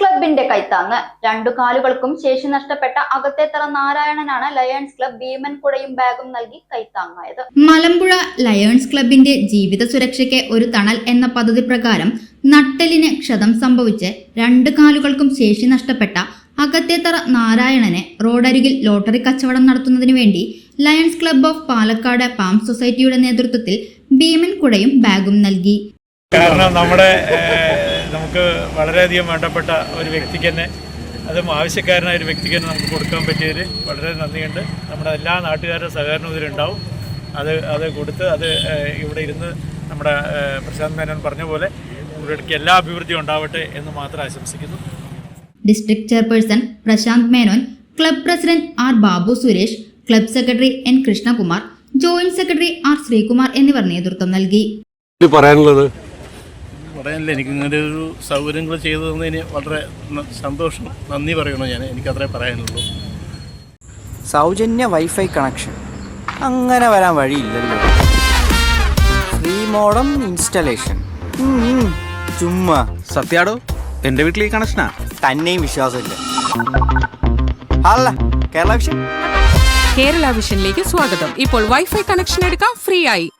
ക്ലബിന്റെ കൈത്താങ്ങ്. രണ്ടു കാലുകൾക്കും ശേഷി നഷ്ടപ്പെട്ട അകത്തേത്തറ നാരായണനാണ് ലയൺസ് ക്ലബ് ഭീമൻ കുടയും ബാഗും നൽകി കൈത്താങ്ങായത്. മലമ്പുഴ ലയൺസ് ക്ലബിന്റെ ജീവിത സുരക്ഷയ്ക്ക് ഒരു തണൽ എന്ന പദ്ധതി പ്രകാരം നട്ടലിന് ക്ഷതം സംഭവിച്ച് രണ്ട് കാലുകൾക്കും ശേഷി നഷ്ടപ്പെട്ട അകത്തേത്തറ നാരായണനെ റോഡരികിൽ ലോട്ടറി കച്ചവടം നടത്തുന്നതിന് വേണ്ടി lions club of Palakkad palm സൊസൈറ്റിയുടെ നേതൃത്വത്തിൽ ഭീമൻ കുടയും ബാഗും നൽകി. കാരണം നമ്മുടെ നമുക്ക് വളരെയധികം വേണ്ടപ്പെട്ട ഒരു വ്യക്തിക്ക് തന്നെ അതും ആവശ്യക്കാരനായ ഒരു വ്യക്തിക്ക് തന്നെ നമുക്ക് കൊടുക്കാൻ പറ്റിയതിൽ വളരെ നന്ദിയുണ്ട്. നമ്മുടെ എല്ലാ നാട്ടുകാരുടെ സഹകരണം ഇതിലുണ്ടാവും. അത് അത് കൊടുത്ത് അത് ഇവിടെ ഇരുന്ന് നമ്മുടെ പ്രശാന്ത് മേനോൻ പറഞ്ഞ പോലെ ഇവിടേക്ക് എല്ലാ അഭിവൃദ്ധിയും ഉണ്ടാവട്ടെ എന്ന് മാത്രം ആശംസിക്കുന്നു. District chairperson Prashanth Menon club president R Babu Suresh club secretary N Krishnakumar joint secretary R Sreekumar എന്നിവർ നേതൃത്വം നൽകി. പറയാനുള്ളത് പറയാനില്ല. എനിക്ക് ഇങ്ങനെ ഒരു സൗകര്യങ്ങൾ ചെയ്തു തന്നതിന് വളരെ സന്തോഷം. നന്ദി പറയണോ ഞാൻ. എനിക്കത്രേ പറയാനുള്ളൂ. സൗജന്യ വൈഫൈ കണക്ഷൻ അങ്ങനെ വരാൻ വഴിയില്ലല്ലോ. ഫ്രീ മോഡം ഇൻസ്റ്റലേഷൻ ചുമ്മാ. സത്യാടോ എന്റെ വീട്ടിൽ ഈ കണക്ഷനാ തന്നെയും വിശ്വാസമില്ല. അല്ല കേരള വിഷൻ. കേരള വിഷനിലേക്ക് സ്വാഗതം. ഇപ്പോൾ വൈഫൈ കണക്ഷൻ എടുക്കാം ഫ്രീ ആയി.